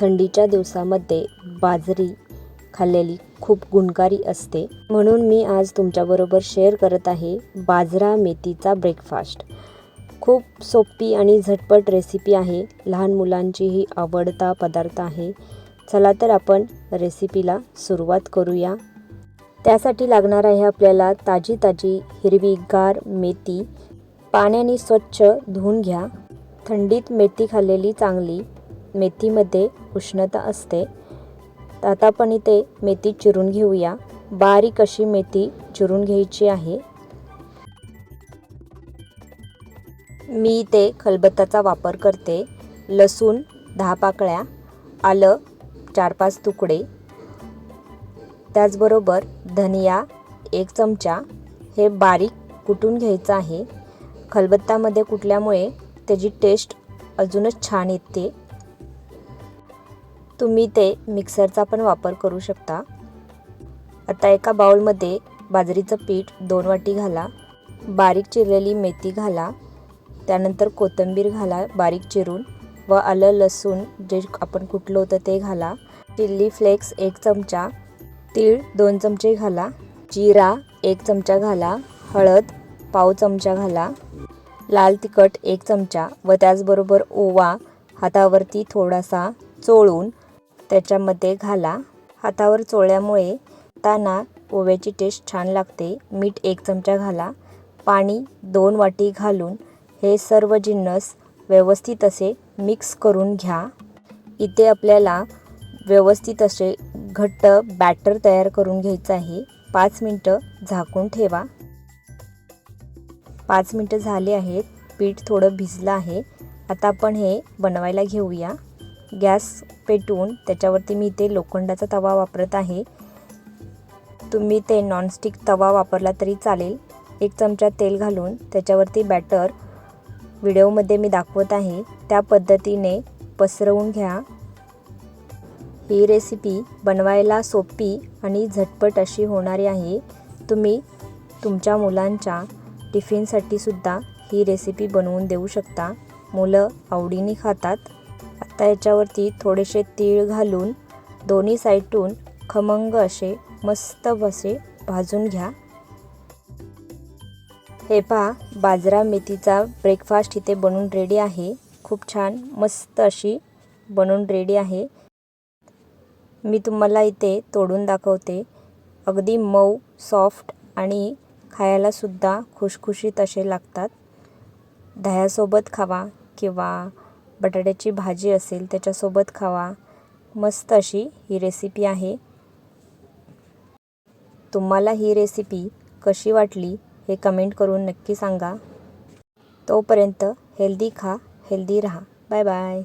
थंडीच्या दिवसामध्ये बाजरी खाल्लेली खूप गुणकारी असते. म्हणून मी आज तुमच्याबरोबर शेअर करत आहे बाजरा मेथीचा ब्रेकफास्ट खूप सोपी आणि झटपट रेसिपी आहे. लहान मुलांचीही आवडता पदार्थ आहे. चला तर आपण रेसिपीला सुरुवात करूया. त्यासाठी लागणार आहे आपल्याला ताजी ताजी हिरवीगार मेथी. पाण्याने स्वच्छ धुवून घ्या. थंडीत मेथी खाल्लेली चांगली. मेथीमध्ये उष्णता असते. आता आपण इथे मेथी चिरून घेऊया. बारीक अशी मेथी चिरून घ्यायची आहे. मी इथे खलबत्ताचा वापर करते. लसूण दहा पाकळ्या आलं चार पाच तुकडे. त्याचबरोबर धनिया एक चमचा. हे बारीक कुटून घ्यायचं आहे. खलबत्तामध्ये कुटल्यामुळे त्याची टेस्ट अजूनच छान येते. तुम्ही ते मिक्सरचा पण वापर करू शकता. आता एका बाउलमध्ये बाजरीचं पीठ दोन वाटी घाला बारीक चिरलेली मेथी घाला त्यानंतर कोथिंबीर घाला बारीक चिरून व आलं लसूण जे आपण कुटलं होतं ते घाला. चिल्ली फ्लेक्स एक चमचा तीळ दोन चमचे घाला जिरा एक चमचा घाला हळद पाव चमचा घाला लाल तिखट एक चमचा व त्याचबरोबर ओवा हातावरती थोडासा चोळून त्याच्यामध्ये घाला. हातावर चोळल्यामुळे ताना ओव्याची टेस्ट छान लागते. मीठ एक चमचा घाला. पाणी दोन वाटी घालून हे सर्व जिन्नस व्यवस्थित असे मिक्स करून घ्या. इथे आपल्याला व्यवस्थित असे घट्ट बॅटर तयार करून घ्यायचं आहे. पाच मिनटं झाकून ठेवा. पाच मिनटं झाले आहेत. पीठ थोडं भिजलं आहे. आता आपण हे बनवायला घेऊया. गॅस पेटवून त्याच्यावरती मी इथे लोखंडाचा तवा वापरत आहे. तुम्ही ते नॉनस्टिक तवा वापरला तरी चालेल. एक चमचा तेल घालून त्याच्यावरती बॅटर व्हिडिओमध्ये मी दाखवत आहे. त्या पद्धतीने पसरवून घ्या. ही रेसिपी बनवायला सोपी आणि झटपट अशी होणारी आहे. तुम्ही तुमच्या मुलांच्या टिफिनसाठी सुद्धा ही रेसिपी बनवून देऊ शकता. मुलं आवडीने खातात. आता याच्यावरती थोडेसे तीळ घालून दोन्ही साईडून खमंग असे मस्त असे भाजून घ्या. हे पहा बाजरा मेथीचा ब्रेकफास्ट इथे बनवून रेडी आहे. खूप छान मस्त अशी बनवून रेडी आहे. मी तुम्हाला इथे तोडून दाखवते. अगदी मऊ सॉफ्ट आणि खायलासुद्धा खुशखुशीत असे लागतात. दह्यासोबत खावा किंवा बटाट्याची भाजी असेल त्याच्यासोबत खावा. मस्त अशी ही रेसिपी आहे. तुम्हाला ही रेसिपी कशी वाटली हे कमेंट करून नक्की सांगा. तोपर्यंत हेल्दी खा हेल्दी राहा. Bye bye